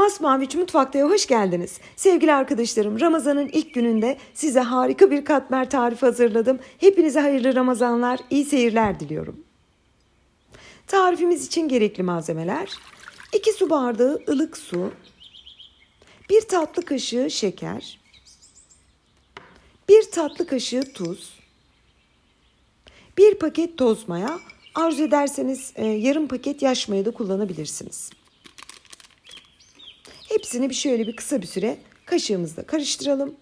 Masmavi Üç Mutfakta'ya hoş geldiniz. Sevgili arkadaşlarım Ramazan'ın ilk gününde size harika bir katmer tarifi hazırladım. Hepinize hayırlı Ramazanlar, iyi seyirler diliyorum. Tarifimiz için gerekli malzemeler 2 su bardağı ılık su 1 tatlı kaşığı şeker 1 tatlı kaşığı tuz 1 paket toz maya arzu ederseniz e, yarım paket yaş maya da kullanabilirsiniz. Hepsini bir şöyle bir kısa bir süre kaşığımızla karıştıralım.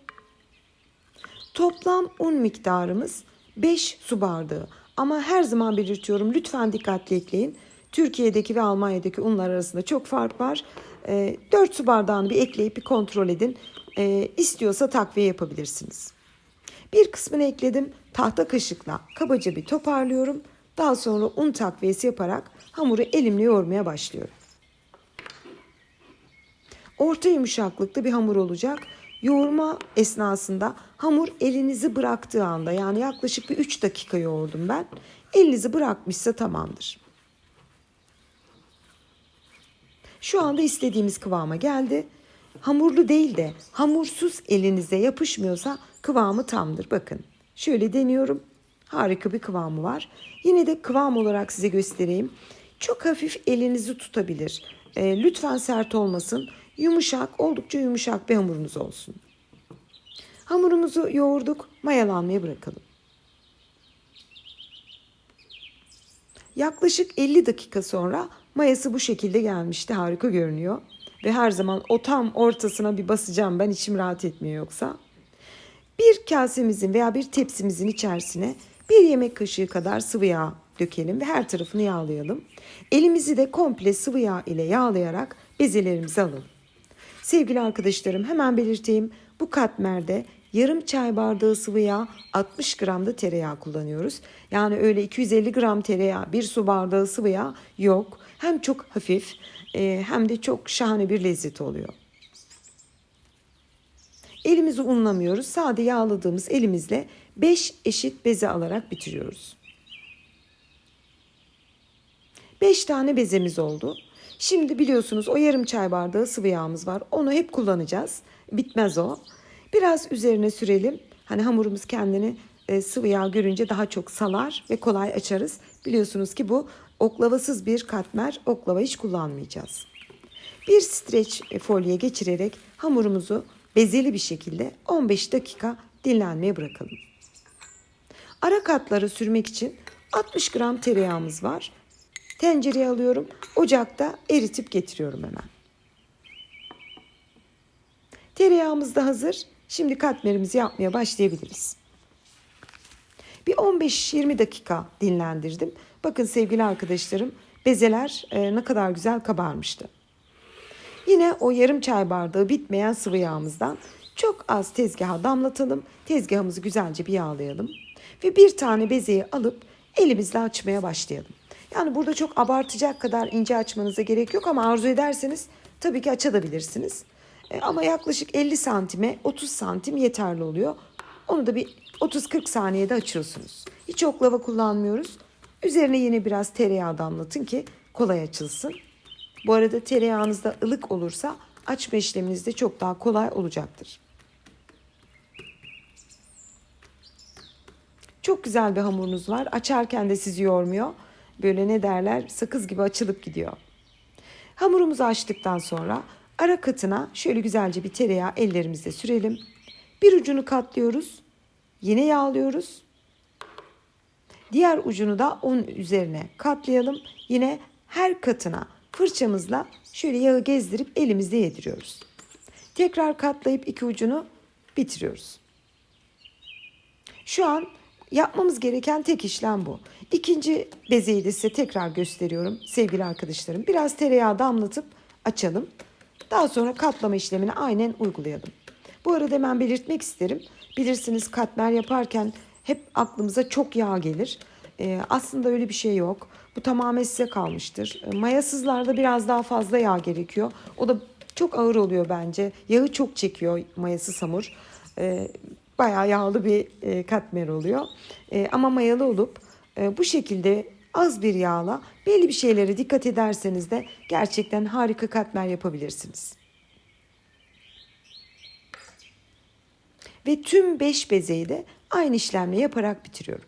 Toplam un miktarımız 5 su bardağı. Ama her zaman belirtiyorum lütfen dikkatli ekleyin. Türkiye'deki ve Almanya'daki unlar arasında çok fark var. E, 4 su bardağını bir ekleyip bir kontrol edin. E, istiyorsa takviye yapabilirsiniz. Bir kısmını ekledim. Tahta kaşıkla kabaca bir toparlıyorum. Daha sonra un takviyesi yaparak hamuru elimle yoğurmaya başlıyorum. Orta yumuşaklıkta bir hamur olacak. Yoğurma esnasında hamur elinizi bıraktığı anda yani yaklaşık bir 3 dakika yoğurdum ben. Elinizi bırakmışsa tamamdır. Şu anda istediğimiz kıvama geldi. Hamurlu değil de hamursuz elinize yapışmıyorsa kıvamı tamdır. Bakın şöyle deniyorum. Harika bir kıvamı var. Yine de kıvam olarak size göstereyim. Çok hafif elinizi tutabilir. E, lütfen sert olmasın. Yumuşak, oldukça yumuşak bir hamurunuz olsun. Hamurumuzu yoğurduk, mayalanmaya bırakalım. Yaklaşık 50 dakika sonra mayası bu şekilde gelmişti. Harika görünüyor. Ve her zaman o tam ortasına bir basacağım ben içim rahat etmiyor yoksa. Bir kasemizin veya bir tepsimizin içerisine bir yemek kaşığı kadar sıvı yağ dökelim ve her tarafını yağlayalım. Elimizi de komple sıvı yağ ile yağlayarak bezelerimizi alalım. Sevgili arkadaşlarım hemen belirteyim bu katmerde yarım çay bardağı sıvı yağ 60 gram da tereyağı kullanıyoruz. Yani öyle 250 gram tereyağı bir su bardağı sıvı yağ yok. Hem çok hafif e, hem de çok şahane bir lezzet oluyor. Elimizi unlamıyoruz. Sade yağladığımız elimizle 5 eşit beze alarak bitiriyoruz. 5 tane bezemiz oldu. Şimdi biliyorsunuz o yarım çay bardağı sıvı yağımız var. Onu hep kullanacağız. Bitmez o. Biraz üzerine sürelim. Hani hamurumuz kendini e, sıvı yağ görünce daha çok salar ve kolay açarız. Biliyorsunuz ki bu oklavasız bir katmer. Oklava hiç kullanmayacağız. Bir streç folye geçirerek hamurumuzu bezeli bir şekilde 15 dakika dinlenmeye bırakalım. Ara katları sürmek için 60 gram tereyağımız var. Tencereye alıyorum. Ocakta eritip getiriyorum hemen. Tereyağımız da hazır. Şimdi katmerimizi yapmaya başlayabiliriz. Bir 15-20 dakika dinlendirdim. Bakın sevgili arkadaşlarım bezeler e, ne kadar güzel kabarmıştı. Yine o yarım çay bardağı bitmeyen sıvı yağımızdan çok az tezgaha damlatalım. Tezgahımızı güzelce bir yağlayalım. Ve bir tane bezeyi alıp elimizle açmaya başlayalım. Yani burada çok abartacak kadar ince açmanıza gerek yok ama arzu ederseniz tabii ki açabilirsiniz. E, ama yaklaşık 50 santime 30 santim yeterli oluyor. Onu da bir 30-40 saniyede açıyorsunuz. Hiç oklava kullanmıyoruz. Üzerine yine biraz tereyağı damlatın ki kolay açılsın. Bu arada tereyağınız da ılık olursa açma işleminiz de çok daha kolay olacaktır. Çok güzel bir hamurunuz var. Açarken de sizi yormuyor. Böyle ne derler sakız gibi açılıp gidiyor. Hamurumuzu açtıktan sonra ara katına şöyle güzelce bir tereyağı ellerimizle sürelim. Bir ucunu katlıyoruz. Yine yağlıyoruz. Diğer ucunu da onun üzerine katlayalım. Yine her katına fırçamızla şöyle yağı gezdirip elimizde yediriyoruz. Tekrar katlayıp iki ucunu bitiriyoruz. Şu an yapmamız gereken tek işlem bu. İkinci bezeyi de size tekrar gösteriyorum sevgili arkadaşlarım. Biraz tereyağı damlatıp açalım. Daha sonra katlama işlemini aynen uygulayalım. Bu arada hemen belirtmek isterim. Bilirsiniz katmer yaparken hep aklımıza çok yağ gelir. Ee, aslında öyle bir şey yok. Bu tamamen size kalmıştır. Ee, mayasızlarda biraz daha fazla yağ gerekiyor. O da çok ağır oluyor bence. Yağı çok çekiyor mayasız hamur. Ee, bayağı yağlı bir e, katmer oluyor. E, ama mayalı olup e, bu şekilde az bir yağla belli bir şeylere dikkat ederseniz de gerçekten harika katmer yapabilirsiniz. Ve tüm 5 bezeyi de aynı işlemle yaparak bitiriyorum.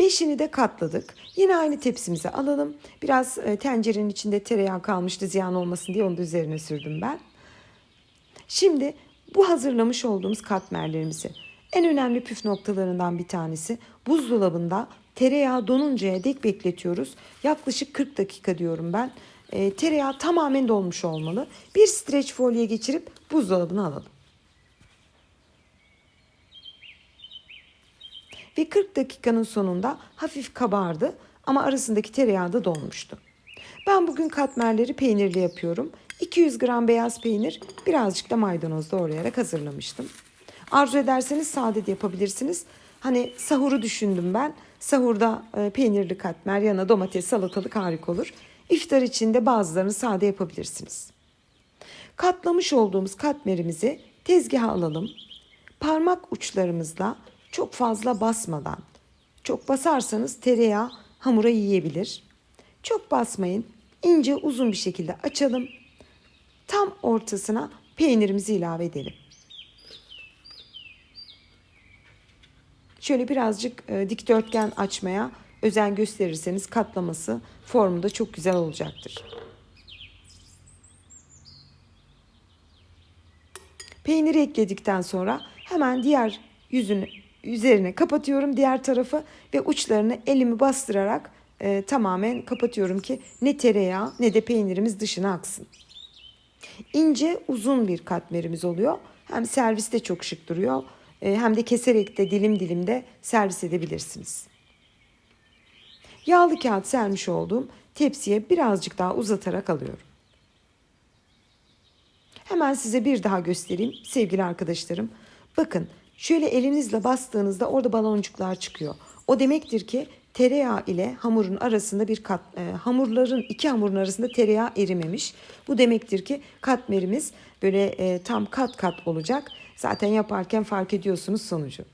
Beşini de katladık. Yine aynı tepsimize alalım. Biraz e, tencerenin içinde tereyağı kalmıştı ziyan olmasın diye onu da üzerine sürdüm ben. Şimdi bu hazırlamış olduğumuz katmerlerimizi en önemli püf noktalarından bir tanesi buzdolabında tereyağı donuncaya dek bekletiyoruz. Yaklaşık 40 dakika diyorum ben. E, tereyağı tamamen dolmuş olmalı. Bir streç folye geçirip buzdolabına alalım. Ve 40 dakikanın sonunda hafif kabardı ama arasındaki tereyağı da dolmuştu. Ben bugün katmerleri peynirli yapıyorum. 200 gram beyaz peynir, birazcık da maydanoz doğrayarak hazırlamıştım. Arzu ederseniz sade de yapabilirsiniz. Hani sahuru düşündüm ben. Sahurda e, peynirli katmer, yana domates, salatalık harika olur. İftar için de bazılarını sade yapabilirsiniz. Katlamış olduğumuz katmerimizi tezgaha alalım. Parmak uçlarımızla çok fazla basmadan, çok basarsanız tereyağı hamura yiyebilir. Çok basmayın, ince uzun bir şekilde açalım. Tam ortasına peynirimizi ilave edelim. Şöyle birazcık e, dikdörtgen açmaya özen gösterirseniz katlaması formu da çok güzel olacaktır. Peyniri ekledikten sonra hemen diğer yüzünü üzerine kapatıyorum diğer tarafı ve uçlarını elimi bastırarak e, tamamen kapatıyorum ki ne tereyağı ne de peynirimiz dışına aksın. İnce uzun bir katmerimiz oluyor. Hem serviste çok şık duruyor e, hem de keserek de dilim dilim de servis edebilirsiniz. Yağlı kağıt sermiş olduğum tepsiye birazcık daha uzatarak alıyorum. Hemen size bir daha göstereyim sevgili arkadaşlarım. Bakın şöyle elinizle bastığınızda orada baloncuklar çıkıyor. O demektir ki tereyağı ile hamurun arasında bir kat e, hamurların iki hamurun arasında tereyağı erimemiş. Bu demektir ki katmerimiz böyle e, tam kat kat olacak. Zaten yaparken fark ediyorsunuz sonucu.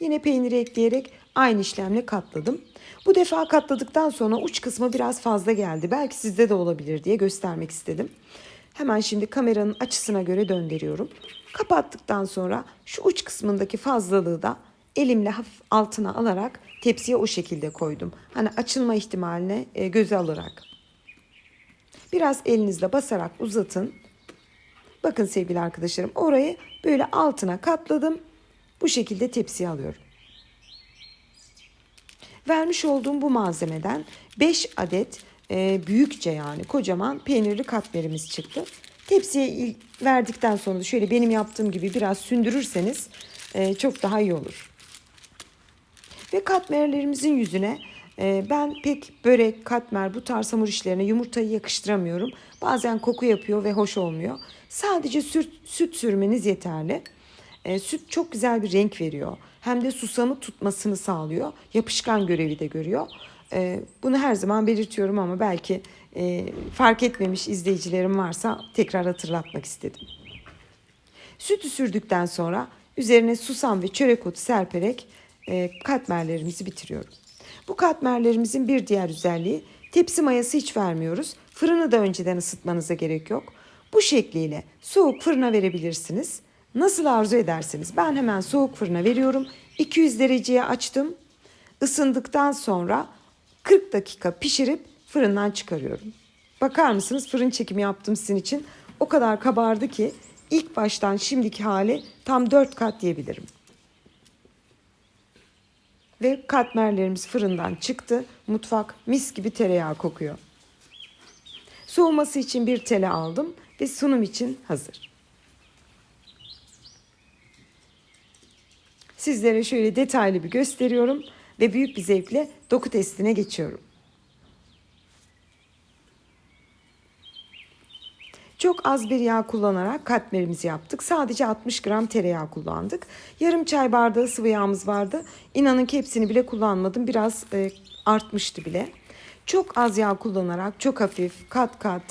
Yine peyniri ekleyerek aynı işlemle katladım. Bu defa katladıktan sonra uç kısmı biraz fazla geldi. Belki sizde de olabilir diye göstermek istedim. Hemen şimdi kameranın açısına göre döndürüyorum. Kapattıktan sonra şu uç kısmındaki fazlalığı da elimle hafif altına alarak tepsiye o şekilde koydum. Hani açılma ihtimaline e, göze alarak. Biraz elinizle basarak uzatın. Bakın sevgili arkadaşlarım orayı böyle altına katladım. Bu şekilde tepsiye alıyorum. Vermiş olduğum bu malzemeden 5 adet e, büyükçe yani kocaman peynirli katmerimiz çıktı. Tepsiye verdikten sonra şöyle benim yaptığım gibi biraz sündürürseniz e, çok daha iyi olur. Ve katmerlerimizin yüzüne e, ben pek börek, katmer bu tarz hamur işlerine yumurtayı yakıştıramıyorum. Bazen koku yapıyor ve hoş olmuyor. Sadece süt, süt sürmeniz yeterli. E, süt çok güzel bir renk veriyor. Hem de susamı tutmasını sağlıyor. Yapışkan görevi de görüyor. E, bunu her zaman belirtiyorum ama belki e, fark etmemiş izleyicilerim varsa tekrar hatırlatmak istedim. Sütü sürdükten sonra üzerine susam ve çörek otu serperek e, katmerlerimizi bitiriyorum. Bu katmerlerimizin bir diğer özelliği tepsi mayası hiç vermiyoruz. Fırını da önceden ısıtmanıza gerek yok. Bu şekliyle soğuk fırına verebilirsiniz. Nasıl arzu ederseniz ben hemen soğuk fırına veriyorum. 200 dereceye açtım. Isındıktan sonra 40 dakika pişirip fırından çıkarıyorum. Bakar mısınız fırın çekimi yaptım sizin için. O kadar kabardı ki ilk baştan şimdiki hali tam 4 kat diyebilirim. Ve katmerlerimiz fırından çıktı. Mutfak mis gibi tereyağı kokuyor. Soğuması için bir tele aldım ve sunum için hazır. Sizlere şöyle detaylı bir gösteriyorum ve büyük bir zevkle doku testine geçiyorum. Çok az bir yağ kullanarak katmerimizi yaptık. Sadece 60 gram tereyağı kullandık. Yarım çay bardağı sıvı yağımız vardı. İnanın ki hepsini bile kullanmadım. Biraz e, artmıştı bile. Çok az yağ kullanarak çok hafif, kat kat,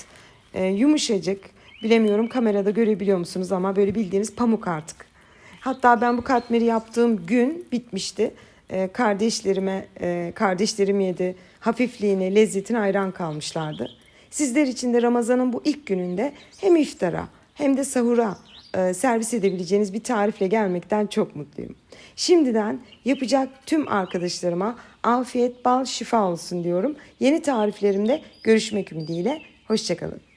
e, yumuşacık. Bilemiyorum kamerada görebiliyor musunuz ama böyle bildiğiniz pamuk artık. Hatta ben bu katmeri yaptığım gün bitmişti. E, kardeşlerime, e, kardeşlerim yedi. Hafifliğine, lezzetine hayran kalmışlardı. Sizler için de Ramazan'ın bu ilk gününde hem iftara hem de sahura e, servis edebileceğiniz bir tarifle gelmekten çok mutluyum. Şimdiden yapacak tüm arkadaşlarıma afiyet, bal, şifa olsun diyorum. Yeni tariflerimde görüşmek ümidiyle. Hoşçakalın.